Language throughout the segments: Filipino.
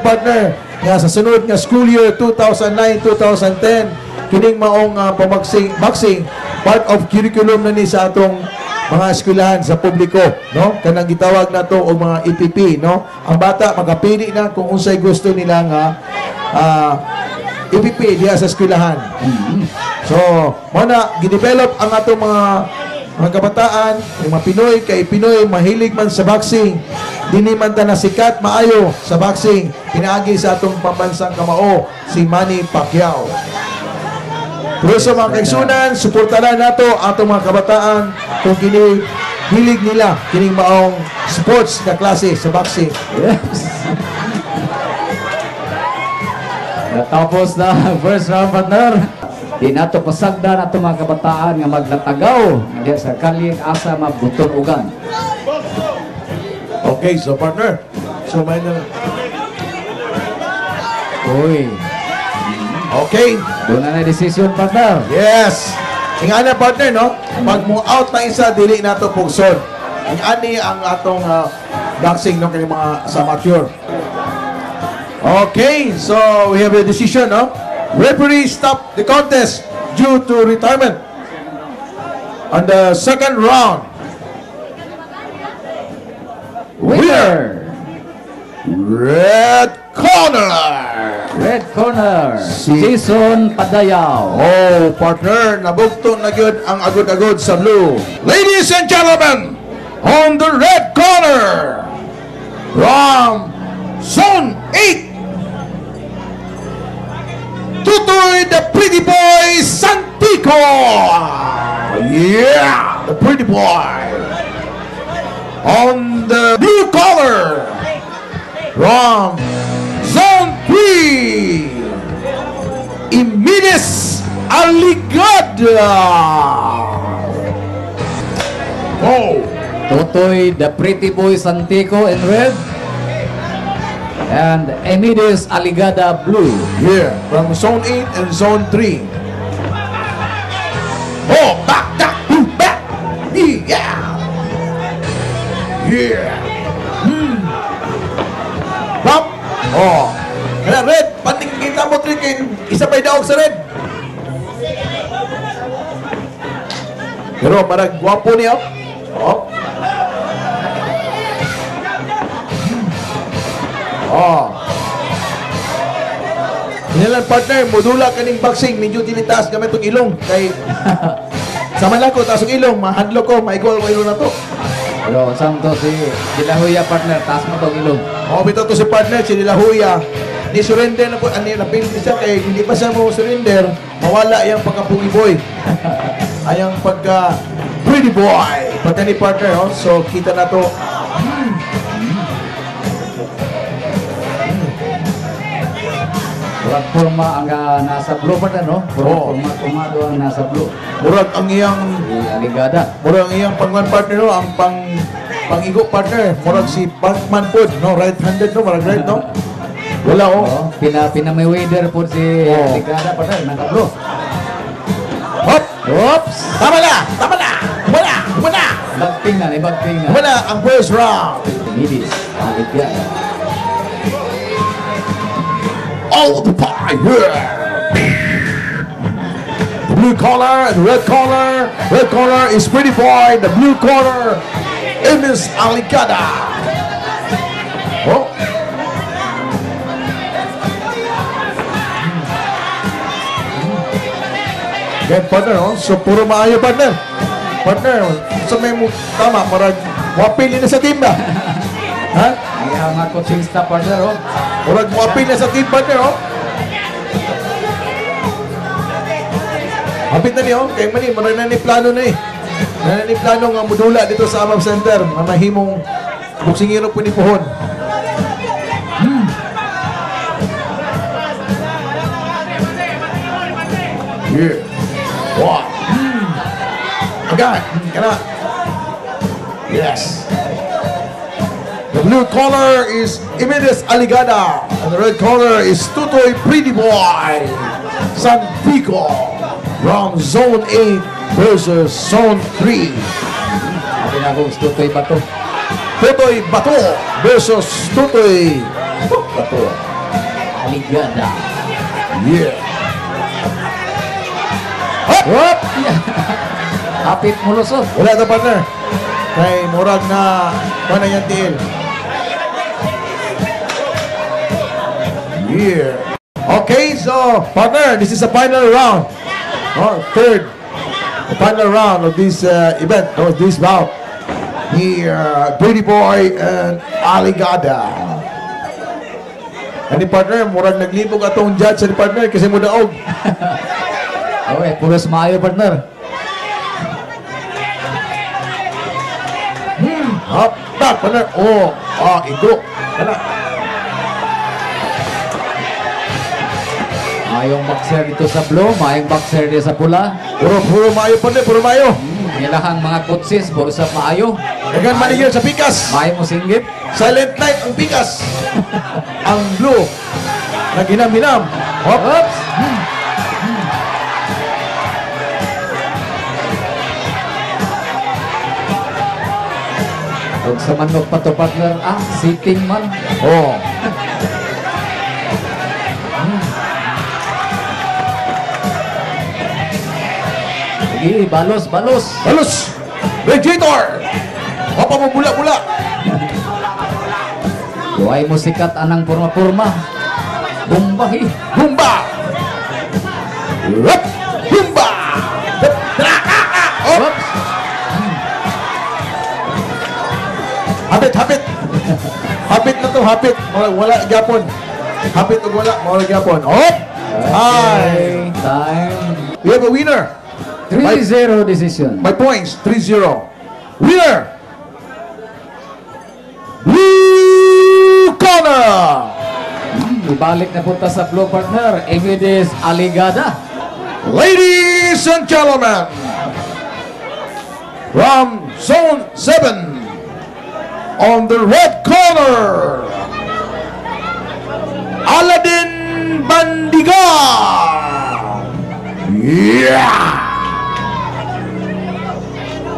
partner. Nga sa sunod nga school year 2009-2010 kining maong uh, pamagsing boxing part of curriculum na ni sa atong mga eskwelahan sa publiko no? Kanang gitawag na to og mga EPP no? Ang bata magapili na kung unsay gusto nila nga ah, EPP diha sa eskwelahan. So mo na gidevelop ang atong mga mga kabataan, yung mga Pinoy, kay Pinoy, mahilig man sa boxing. Dini man ta nasikat maayo sa boxing. Pinaagi sa atong pambansang kamao, si Manny Pacquiao. Pero sa mga kaigsunan, suportahan nato atong mga kabataan kung kini hilig nila kining maong sports na klase sa boxing. Yes. Natapos na first round partner. Di nato pasagda na mga kabataan nga maglatagaw diya sa kaling asa mabutol ugan. Okay, so partner. So may na Uy, Okay. doon na na decision partner. Yes. Nga na partner, no? Pag mo out na isa, dili na to pugsod. Ang ani ang atong uh, boxing no kay mga sa amateur. Okay, so we have a decision, no? Referee stop the contest due to retirement. On the second round, Winner! red corner. Red corner, Si- Jason Padayaw. Oh, partner, nabugto na gyud ang agod-agod sa blue. Ladies and gentlemen, on the red corner, from Zone 8, Tutoy the Pretty Boy Santico. Yeah, the Pretty Boy. On the blue collar, from Zone 3, Imides Aligada. Oh, Totoy, the pretty boy Santico in red. And Emidis Aligada blue. here from Zone 8 and Zone 3. Oh, back, back, back. Yeah. Yeah. Hmm. Pop. Oh. Kaya red, pating kita mo trikin. Isa pa'y daog sa red. Pero parang gwapo niya. Oh. Oh. Nilang partner, modula kaning boxing, medyo dilitaas gamit itong ilong. Kay, sa malako, taas ang ilong, mahadlo ko, maigol ko ilong na to. Pero saan to si Dilahuya partner, taas mo tong ilong. O, bito to si partner, si Nila Huya. Ni surrender na po, ani, napildi siya, kay hindi pa siya mo surrender, mawala yung pagka-pugi boy. Ayang pagka pretty boy. Pagka ni partner, oh, so kita na to. Murag forma ang ah, nasa blue partner, no? Murag Oo. forma, formado ang nasa blue. Murag ang iyang Aligada. Murag ang iyang pangman partner no, ang pang pangigo partner, murag si Pangman pod, no, right-handed no, murag right no. Wala oh. Oh, pina pina may wader po si Oo. Aligada partner, naka blue. Hop! Oops! Tama na! Tama na! Wala! Wala! Bagting na, ibagting na. Wala ang first round. Emidis Aligada. All the. The blue collar and red collar. Red collar is pretty boy. The blue collar is Alicada. Oh. Okay, partner, oh. So, puro maayo, partner. Partner, oh. sa may mo, tama, parang wapil na sa team ba? ha? Ang mga coaching staff partner, oh. Murag mo apil na sa team partner, oh. Hapit na niyo, kay Mani, murag na ni plano na eh. Na ni plano nga modula dito sa Amab Center, mamahimong buksingiro po ni Puhon. Hmm. Yeah. Wow. Hmm. Agad. Kana. Yes. The blue collar is Imides Aligada. And the red collar is Tutoy Pretty Boy. Santico. From Zone 8 versus Zone 3. Sabi na kung tutoy ba to? Tutoy Bato versus Tutoy Bato. Aligada. Yeah. Hop! Hapit mo lusot. Wala na partner. Kay Murag na mana yan tiil. Yeah. Okay, so partner, this is the final round. Oh, third. The final round of this uh, event, of this bout. Here, uh, Pretty Boy and Aligada. Ani partner, murag naglibog atong judge sa partner kasi mo daog. Okay, puros maayo partner. Up, back, partner. Oh, ah, igo. Kana. Mayong boxer dito sa blue, mayong boxer dito sa pula. Puro, puro mayo partner, puro mayo. Hmm, ilahang mga kutsis, puro sa maayo. Dagan manager sa pikas. Mayo mo singgit. Silent night ang pikas. ang blue. Na ginam-ginam. Hop. Oops! Huwag sa manok pa to partner. Ah, sitting man. Oh. Sige, balos, balos. Balos. Radiator. Papa mo bula-bula. Huwag mo sikat anang purma-purma. Bumbahi. Humba. Rap. Humba. Hup. Traka. Hop. Oops! Hapit, hapit. Hapit na to, hapit. Wala, wala gyapon. Hapit o wala, wala gyapon. Hop. Hi. Okay, time. We have a winner. 3-0 decision. My points, 3-0. Winner! Blue corner! Ibalik na punta sa blue partner. Emidis Aligada. Ladies and gentlemen, from Zone 7, on the red corner, Aladdin Bandiga! Yeah!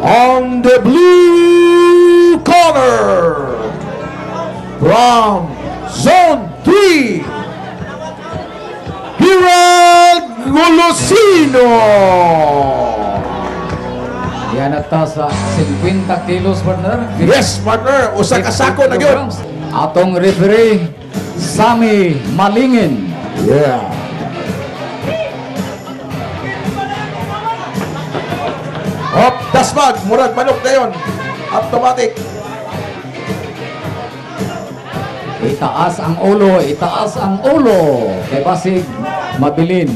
On the blue corner, from Zone 3, Gerald Golosino! Yan at sa 50 kilos partner. Yes, partner. Usa ka sako na yun. Atong referee, Sami Malingin. Yeah. Dasmag. Murag manok na yun. Automatic. Itaas ang ulo, itaas ang ulo. Kay Basig, mabilin.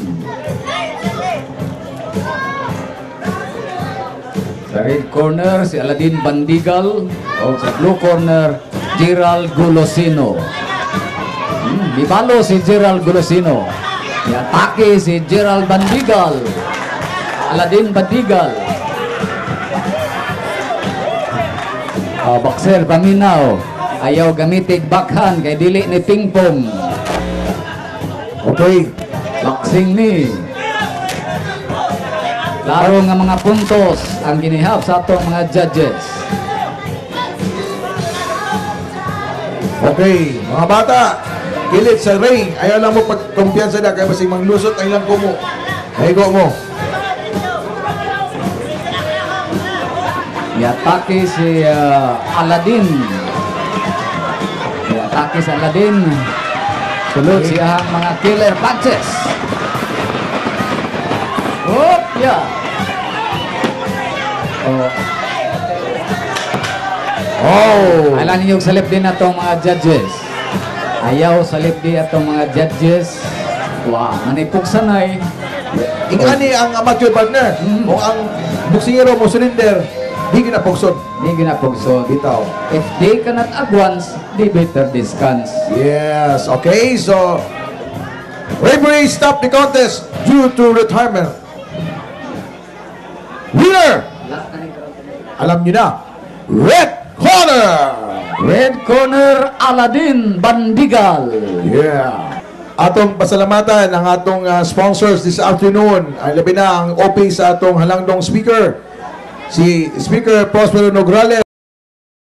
Sa red corner, si Aladin Bandigal. O sa blue corner, Gerald Golosino. Hmm, Bibalo si Gerald Golosino. Iatake si Gerald Bandigal. Aladin Bandigal. Oh, boxer, paminaw. Ayaw gamitig backhand kay dili ni pingpong. Okay. Boxing ni. Klaro nga mga puntos ang ginihap sa atong mga judges. Okay. Mga bata. Kilit sa ring. Ayaw lang mo pagkumpiyansa na. Kaya masing manglusot ay lang ko mo. Haigo mo. Iatake si ah, Aladin. Iatake si Aladin. Sulod siya ang mga killer punches. Oh, yeah. Oh, Oh. Alam niyo salip din atong mga judges. Ayaw salip din atong mga judges. Wow, manipok sanay. Ingani ang amateur partner. Kung ang buksingero mo cylinder, di ginapugsod. Di ginapugsod. Bitaw. If they cannot advance, they better discuss. Yes, okay, so referee stop the contest due to retirement. Winner! Alam niyo na, red corner! Red corner, Aladin Bandigal. Yeah. Atong pasalamatan ang atong uh, sponsors this afternoon. Ay labi na ang OP sa atong halangdong speaker. Si Speaker Prospero Nograles.